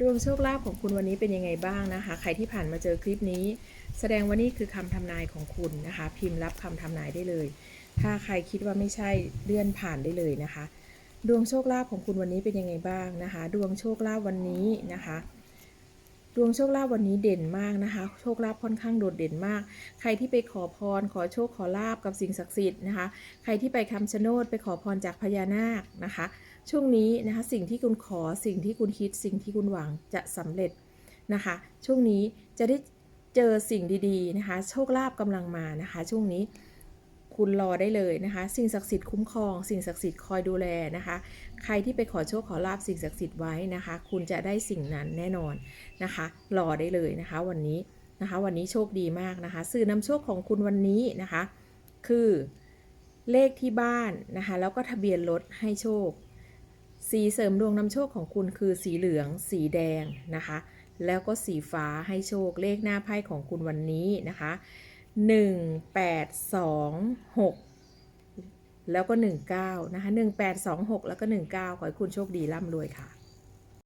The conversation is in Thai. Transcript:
ดวงโชคลาภของคุณวันนี้เป็นยังไงบ้างนะคะ ใครที่ผ่านมาเจอคลิปนี้ แสดงว่านี่คือคำทำนายของคุณนะคะ พิมพ์รับคำทำนายได้เลย ถ้าใครคิดว่าไม่ใช่เลื่อนผ่านได้เลยนะคะ ดวงโชคลาภของคุณวันนี้เป็นยังไงบ้างนะคะ ดวงโชคลาภวันนี้นะคะดวงโชคลาภวันนี้เด่นมากนะคะ โชคลาภค่อนข้างโดดเด่นมาก ใครที่ไปขอพร ขอโชคขอลาบกับสิ่งศักดิ์สิทธิ์นะคะ ใครที่ไปคำชะโนดไปขอพรจากพญานาคนะคะ ช่วงนี้นะคะสิ่งที่คุณขอสิ่งที่คุณคิดสิ่งที่คุณหวังจะสำเร็จนะคะ ช่วงนี้จะได้เจอสิ่งดีๆนะคะ โชคลาภกำลังมานะคะ ช่วงนี้คุณรอได้เลยนะคะ สิ่งศักดิ์สิทธิ์คุ้มครอง สิ่งศักดิ์สิทธิ์คอยดูแลนะคะ ใครที่ไปขอโชคขอลาบสิ่งศักดิ์สิทธิ์ไว้นะคะ คุณจะได้สิ่งนั้นแน่นอนนะคะ รอได้เลยนะคะ วันนี้นะคะ วันนี้โชคดีมากนะคะ สื่อนำโชคของคุณวันนี้นะคะ คือเลขที่บ้านนะคะ แล้วก็ทะเบียนรถให้โชค สีเสริมดวงนำโชคของคุณคือสีเหลือง สีแดงนะคะ แล้วก็สีฟ้าให้โชคเลขหน้าไพ่ของคุณวันนี้นะคะ 1 8 2 6 แล้วก็ 19 นะคะ 1826 แล้วก็ 19 ขอให้คุณโชคดีร่ำรวยค่ะ